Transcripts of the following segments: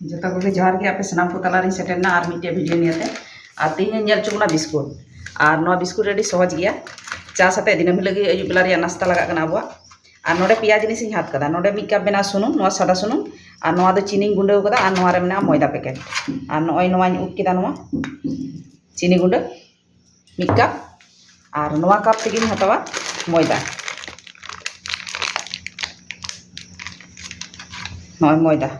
ᱡᱚᱛᱚ ᱠᱚᱜᱮ ᱡᱚᱦᱟᱨ ᱜᱮ ᱟᱯᱮ ᱥᱟᱱᱟᱢ ᱠᱚ ᱛᱟᱞᱟᱨᱤᱧ ᱥᱮᱴᱮᱨ ᱮᱱᱟ ᱟᱨ ᱢᱤᱫᱴᱮᱡ ᱵᱷᱤᱰᱤᱭᱳ ᱱᱤᱭᱟᱹᱛᱮ ᱟᱨ ᱛᱮᱦᱮᱧ ᱧᱮᱞ ᱦᱚᱪᱚ ᱵᱚᱱᱟ ᱵᱤᱥᱠᱩᱴ ᱟᱨ ᱱᱚᱣᱟ ᱵᱤᱥᱠᱩᱴ ᱟᱹᱰᱤ ᱥᱚᱦᱚᱡ ᱜᱮᱭᱟ ᱪᱟ ᱥᱟᱛᱮ ᱫᱤᱱᱟᱹᱢ ᱦᱤᱞᱳᱜ ᱜᱮ ᱟᱹᱭᱩᱵ ᱵᱮᱞᱟ ᱨᱮᱭᱟᱜ ᱱᱟᱥᱛᱟ ᱞᱟᱜᱟᱜ ᱠᱟᱱᱟ ᱟᱵᱚᱣᱟᱜ ᱟᱨ ᱱᱚᱰᱮ ᱯᱮᱭᱟ ᱡᱤᱱᱤᱥ ᱤᱧ ᱦᱟᱛ ᱠᱟᱫᱟ ᱱᱚᱰᱮ ᱢᱤᱫ ᱠᱟᱯ ᱢᱮᱱᱟᱜᱼᱟ ᱥᱩᱱᱩᱢ ᱱᱚᱣᱟ ᱥᱟᱫᱟ ᱥᱩᱱᱩᱢ ᱟᱨ ᱱᱚᱣᱟ ᱫᱚ ᱪᱤᱱᱤᱧ ᱜᱩᱸᱰᱟᱹᱣ ᱠᱟᱫᱟ ᱟᱨ ᱱᱚᱣᱟ ᱨᱮ ᱢᱮᱱᱟᱜᱼᱟ ᱢᱚᱭᱫᱟ ᱯᱮᱠᱮᱴ ᱟᱨ ᱱᱚᱜᱼᱚᱭ ᱱᱚᱣᱟᱧ ᱩᱵ ᱠᱮᱫᱟ ᱱᱚᱣᱟ ᱪᱤᱱᱤ ᱜᱩᱸᱰᱟᱹ ᱢᱤᱫ ᱠᱟᱯ ᱟᱨ ᱱᱚᱣᱟ ᱠᱟᱯ ᱛᱮᱜᱮᱧ ᱦᱟᱛᱟᱣᱟ ᱢᱚᱭᱫᱟ ᱱᱚᱜᱼᱚᱭ ᱢᱚᱭᱫᱟ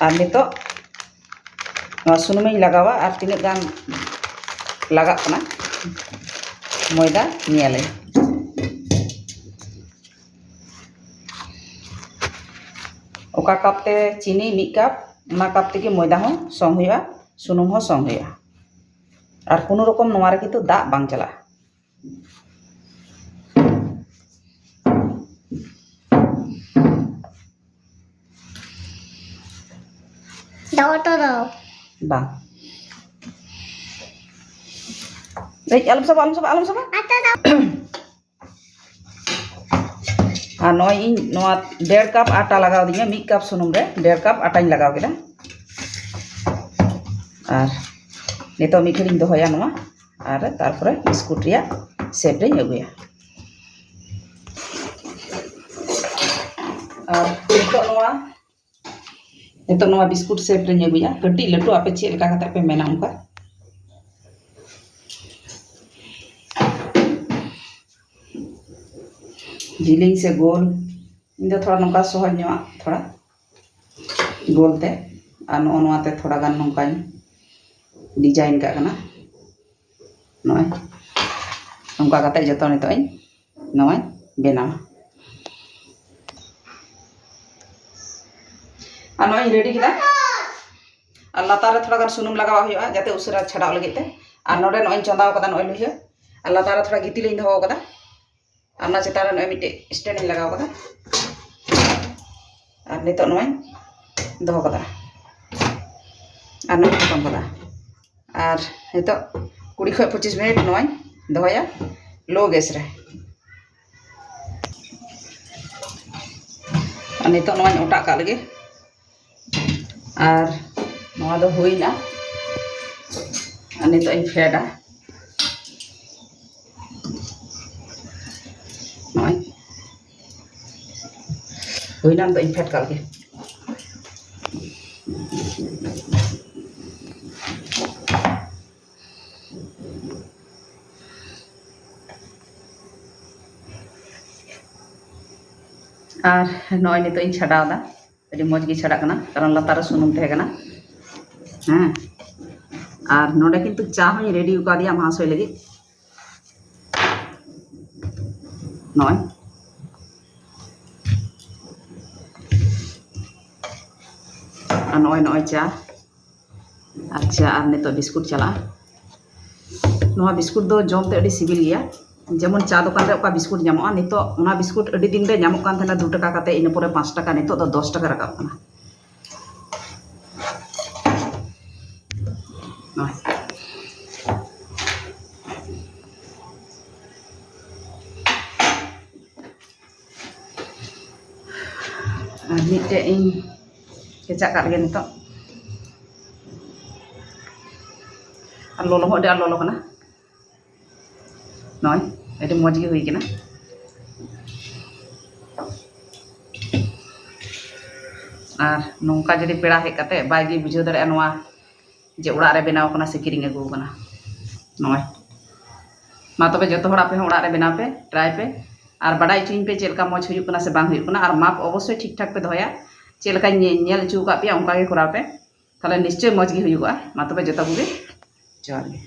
ᱟᱨ ᱱᱤᱛᱚᱜ ᱱᱚᱣᱟ ᱥᱩᱱᱩᱢᱤᱧ ᱞᱟᱜᱟᱣᱟ ᱟᱨ ᱛᱤᱱᱟᱹᱜ ᱜᱟᱱ ᱞᱟᱜᱟᱜ ᱠᱟᱱᱟ ᱢᱚᱭᱫᱟ ᱧᱮᱞᱟᱹᱧ ᱚᱠᱟ ᱠᱟᱯᱛᱮ ᱪᱤᱱᱤ ᱢᱤᱫ ᱠᱟᱯ ᱚᱱᱟ ᱠᱟᱯ ᱛᱮᱜᱮ ᱢᱚᱭᱫᱟ ᱦᱚᱸ ᱥᱚᱝ ᱦᱩᱭᱩᱜᱼᱟ ᱥᱩᱱᱩᱢ ᱦᱚᱸ ᱥᱚᱝ ᱦᱩᱭᱩᱜᱼᱟ ᱟᱨ ᱠᱳᱱᱳ ᱨᱚᱠᱚᱢ ᱱᱚᱣᱟ ᱨᱮ ᱠᱤᱱᱛᱩ ᱫᱟᱜ ᱵᱟᱝ ᱪᱟᱞᱟᱜᱼᱟ দাওটা দাও। বাহ। এই আলম সব আলম সব আলম সব আটা আচ্ছা, দাও। আর নয় ইঞ্চ নয় দেড় কাপ আটা লাগাও দিই মিক কাপ সুনুম রে দেড় কাপ আটাই লাগাও কেটা আর নিতো মিঠড়িং দোহয়া নয় আর তারপরে বিস্কুট রিয়া সেপ রে আগুয়া আর নিতো নয় ᱱᱤᱛᱚᱜ ᱱᱚᱣᱟ ᱵᱤᱥᱠᱩᱴ ᱥᱮᱯ ᱨᱤᱧ ᱟᱹᱜᱩᱭᱟ ᱠᱟᱹᱴᱤᱡ ᱞᱟᱹᱴᱩ ᱟᱯᱮ ᱪᱮᱫ ᱞᱮᱠᱟ ᱠᱟᱛᱮ ᱯᱮ ᱢᱮᱱᱟ ᱚᱱᱠᱟ ᱡᱤᱞᱤᱧ ᱥᱮ ᱜᱳᱞ ᱤᱧ ᱫᱚ ᱛᱷᱚᱲᱟ ᱱᱚᱝᱠᱟ ᱥᱚᱦᱚᱡ ᱧᱚᱜ ᱛᱷᱚᱲᱟ ᱜᱳᱞ ᱛᱮ ᱟᱨ ᱱᱚᱜᱼᱚ ᱱᱚᱣᱟᱛᱮ ᱛᱷᱚᱲᱟ ᱜᱟᱱ ᱱᱚᱝᱠᱟᱧ ᱰᱤᱡᱟᱭᱤᱱ ᱠᱟᱜ ᱠᱟᱱᱟ ᱱᱚᱜᱼᱚᱭ ᱱᱚᱝᱠᱟ ᱠᱟᱛᱮ ᱡᱚᱛᱚ ᱱᱤᱛᱚᱜ ᱤᱧ ᱱᱚᱣᱟᱧ ᱵᱮᱱᱟᱣᱟ ᱟᱨ ᱱᱚᱜᱼᱚᱭ ᱤᱧ ᱨᱮᱰᱤ ᱠᱮᱫᱟ ᱟᱨ ᱞᱟᱛᱟᱨ ᱨᱮ ᱛᱷᱚᱲᱟ ᱜᱟᱱ ᱥᱩᱱᱩᱢ ᱞᱟᱜᱟᱣ ᱦᱩᱭᱩᱜᱼᱟ ᱡᱟᱛᱮ ᱩᱥᱟᱹᱨᱟ ᱪᱷᱟᱰᱟᱣ ᱞᱟᱹᱜᱤᱫ ᱛᱮ ᱟᱨ ᱱᱚᱰᱮ ᱱᱚᱜᱼᱚᱭ ᱪᱚᱸᱫᱟᱣ ᱠᱟᱫᱟ ᱱᱚᱜᱼᱚᱭ ᱞᱩᱭᱦᱟᱹ ᱟᱨ ᱞᱟᱛᱟᱨ ᱨᱮ ᱛᱷᱚᱲᱟ ᱜᱤᱛᱤᱞᱤᱧ ᱫᱚᱦᱚ ᱠᱟᱫᱟ ᱟᱨ ᱚᱱᱟ ᱪᱮᱛᱟᱱ ᱨᱮ ᱱᱚᱜᱼᱚᱭ ᱢᱤᱫᱴᱮᱡ ᱥᱴᱮᱱᱰ ᱤᱧ ᱞᱟᱜᱟᱣ ᱠᱟᱫᱟ ᱟᱨ ᱱᱤᱛᱚᱜ ᱱᱚᱜᱼᱚᱭ ᱫᱚᱦᱚ ᱠᱟᱫᱟ ᱟᱨ ᱱᱚᱜᱼᱚᱭ ᱯᱚᱴᱚᱢ ᱠᱟᱫᱟ ᱟᱨ ᱱᱤᱛᱚᱜ ᱠᱩᱲᱤ ᱠᱷᱚᱡ ᱯᱚᱸᱪᱤᱥ ᱢᱤᱱᱤᱴ ᱱᱚᱜᱼᱚᱭ ᱫᱚᱦᱚᱭᱟ লো গ্যাস রে আর নিতো নয় ওটা কালগে ᱟᱨ ᱱᱚᱣᱟ ᱫᱚ ᱦᱩᱭᱱᱟ ᱟᱨ ᱱᱤᱛᱚᱜ ᱤᱧ ᱯᱷᱮᱰᱟ ᱱᱚᱜᱼᱚᱭ ᱦᱩᱭᱱᱟ ᱱᱤᱛᱚᱜ ᱤᱧ ᱯᱷᱮᱰ ᱠᱟᱜ ᱜᱮ আর নয় নিতোই ছাড়াও দা ᱟᱹᱰᱤ ᱢᱚᱡᱽ ᱜᱮ ᱪᱷᱟᱲᱟᱜ ᱠᱟᱱᱟ ᱠᱟᱨᱚᱱ ᱞᱟᱛᱟᱨ ᱨᱮ ᱥᱩᱱᱩᱢ ᱛᱟᱦᱮᱸ ᱠᱟᱱᱟ ᱦᱮᱸ ᱟᱨ ᱱᱚᱰᱮ ᱠᱤᱱᱛᱩ ᱪᱟ ᱦᱚᱸᱧ ᱨᱮᱰᱤ ᱟᱠᱟᱫᱮᱭᱟ ᱢᱟᱦᱟᱥᱚᱭ ᱞᱟᱹᱜᱤᱫ ᱱᱚᱜᱼᱚᱭ ᱟᱨ ᱱᱚᱜᱼᱚᱭ ᱱᱚᱜᱼᱚᱭ ᱪᱟ ᱟᱨ ᱪᱟ ᱟᱨ ᱱᱤᱛᱚᱜ ᱵᱤᱥᱠᱩᱴ ᱪᱟᱞᱟᱜᱼᱟ ᱱᱚᱣᱟ ᱵᱤᱥᱠᱩᱴ ᱫᱚ ᱡᱚᱢᱛᱮ ᱟᱹᱰᱤ ᱥᱤᱵᱤᱞ ᱜᱮᱭᱟ Jamun cado kan deh, kau biskuit jamu an itu, mana biskuit ada di dinding jamu kan, karena dua tiga kata ini pura lima kan itu ada dua tiga raga kan. Ini deh ini, kita cari gento. Alolok deh alolok nah. নয়, এটা মজগে হয়ে কিনা আর নৌকা যদি পেড়া হেক কাতে বাইজি বুঝে দাঁড়া নয়া যে ওড়া রে বেনাও কনা, সে কিরিং আগু কনা। নয়। মা, তবে যত হড় আপে ওড়া রে বেনাও পে, ট্রাই পে। আর বাড়াই চুইন পে চেলকা মজ হুয়ুক কনা, সে বাং হুয়ুক কনা। আর মাপ অবশ্যই ঠিকঠাক পে ধয়া চেলকা নেল চুকা পে অঙ্কা গে করা পে, তাহলে নিশ্চয় মজ গে হুয়ুক মা, তবে যত বুগে জোহার গে